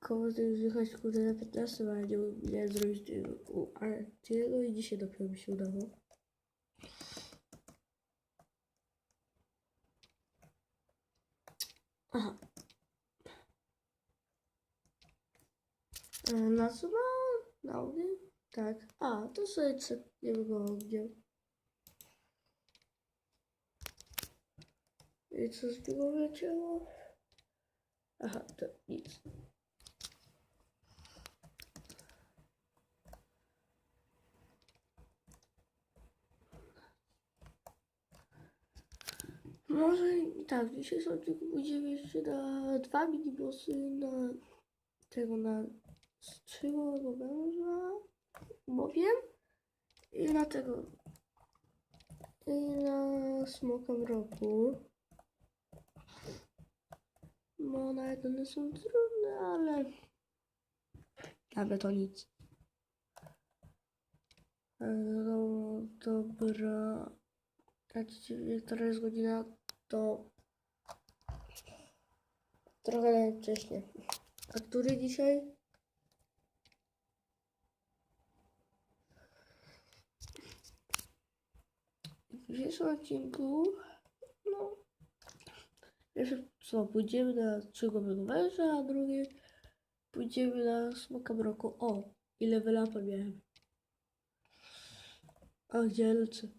koło tego zjechać kurde na 15, ale nie miałem zrobić tego, u- ale tego i dzisiaj dopiero mi się udało. Aha. E, Na co ma? Na ogień? Tak. A, to sobie cepniemy go ogniem. I co z niego wleciało? Aha, to nic. Może tak, dzisiaj są tylko pójdziemy jeszcze na dwa minibosy na tego na skrzydłowego węża, bowiem i na tego i na smoka mroku. Bo nawet one są trudne, ale nawet to nic. E, No, dobra. Jak która jest godzina, to trochę wcześniej. A który dzisiaj? W dzisiejszym odcinku, no, pierwsze co, pójdziemy na trzygłowego węża, a drugie pójdziemy na smoka mroku. O, ile wylapa miałem. A gdzie lecę?